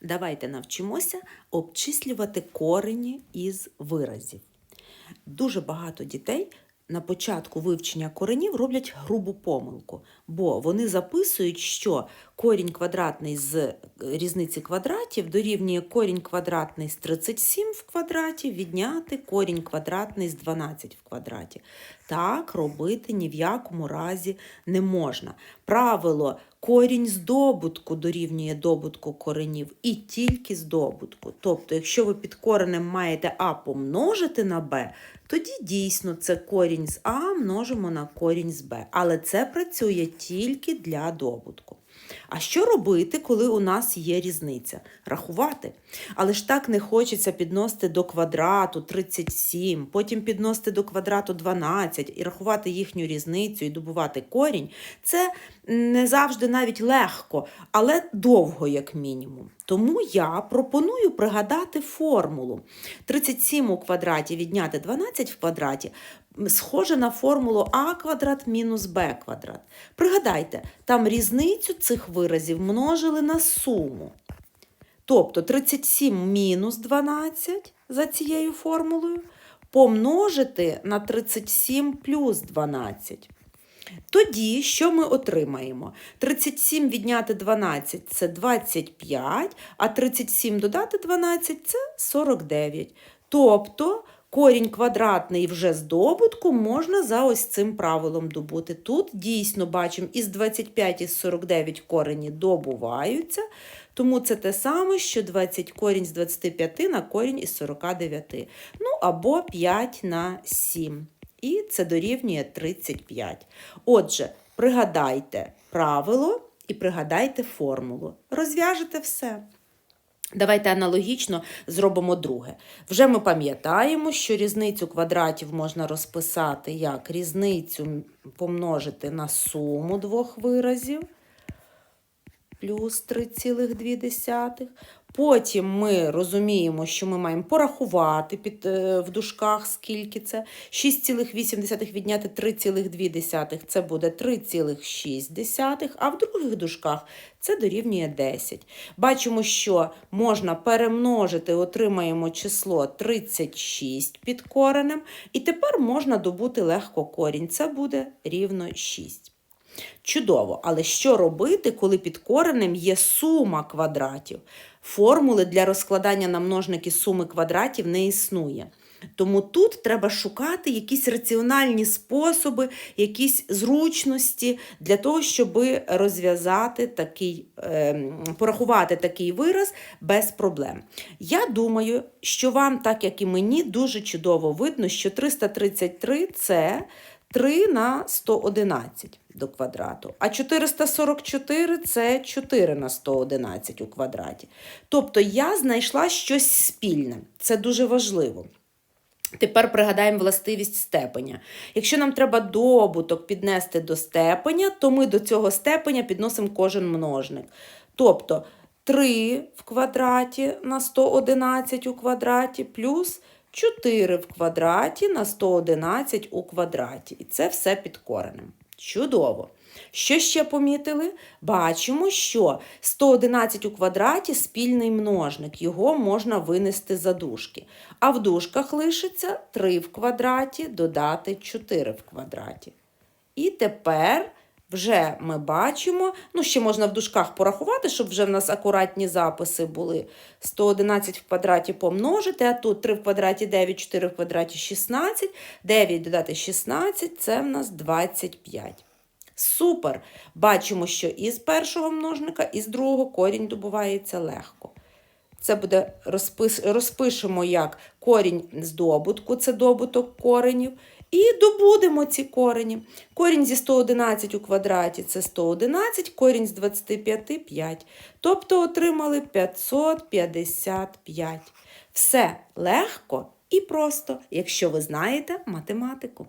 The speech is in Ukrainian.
Давайте навчимося обчислювати корені із виразів. Дуже багато дітей на початку вивчення коренів роблять грубу помилку, бо вони записують, що корінь квадратний з різниці квадратів дорівнює корінь квадратний з 37 в квадраті відняти корінь квадратний з 12 в квадраті. Так робити ні в якому разі не можна. Правило корінь здобутку дорівнює добутку коренів і тільки здобутку. Тобто, якщо ви під коренем маєте а помножити на Б, тоді дійсно це корінь з а множимо на корінь з Б. Але це працює тільки для добутку. А що робити, коли у нас є різниця? Рахувати. Але ж так не хочеться підносити до квадрату 37, потім підносити до квадрату 12 і рахувати їхню різницю і добувати корінь. Це не завжди навіть легко, але довго, як мінімум. Тому я пропоную пригадати формулу. 37 у квадраті відняти 12 в квадраті схоже на формулу а квадрат мінус б квадрат. Пригадайте, там різницю цих виразів множили на суму. Тобто 37 мінус 12 за цією формулою помножити на 37 плюс 12. Тоді, що ми отримаємо? 37 відняти 12 це 25, а 37 додати 12 це 49. Тобто корінь квадратний вже з добутку можна за ось цим правилом добути. Тут дійсно бачимо, із 25 і 49 корені добуваються, тому це те саме, що 20 корінь з 25 на корінь із 49. Ну або 5 на 7. І це дорівнює 35. Отже, пригадайте правило і пригадайте формулу. Розв'яжете все. Давайте аналогічно зробимо друге. Вже ми пам'ятаємо, що різницю квадратів можна розписати як різницю помножити на суму двох виразів плюс 3,2. Потім ми розуміємо, що ми маємо порахувати під, е, в дужках, скільки це. 6,8 відняти 3,2 це буде 3,6, а в других дужках це дорівнює 10. Бачимо, що можна перемножити, отримаємо число 36 під коренем, і тепер можна добути легко корінь. Це буде рівно 6. Чудово, але що робити, коли під коренем є сума квадратів? Формули для розкладання на множники суми квадратів не існує. Тому тут треба шукати якісь раціональні способи, якісь зручності для того, щоб розв'язати такий, е, порахувати такий вираз без проблем. Я думаю, що вам, так як і мені, дуже чудово видно, що 333 це 3 на 111 до квадрату, а 444 це 4 на 111 у квадраті. Тобто я знайшла щось спільне. Це дуже важливо. Тепер пригадаємо властивість степеня. Якщо нам треба добуток піднести до степеня, то ми до цього степеня підносимо кожен множник. Тобто 3 в квадраті на 111 у квадраті плюс 4 в квадраті на 111 у квадраті. І це все під коренем. Чудово! Що ще помітили? Бачимо, що 111 у квадраті спільний множник, його можна винести за дужки. А в дужках лишиться 3 в квадраті додати 4 в квадраті. І тепер вже ми бачимо, ну ще можна в дужках порахувати, щоб вже в нас акуратні записи були. 111 в квадраті помножити, а тут 3 в квадраті 9, 4 в квадраті 16, 9 додати 16 це в нас 25. Супер! Бачимо, що із першого множника, і з другого корінь добувається легко. Це буде розпис, розпишемо як корінь з добутку, це добуток коренів. І добудемо ці корені. Корінь зі 111 у квадраті це 111, корінь з 25 – 5. Тобто отримали 555. Все легко і просто, якщо ви знаєте математику.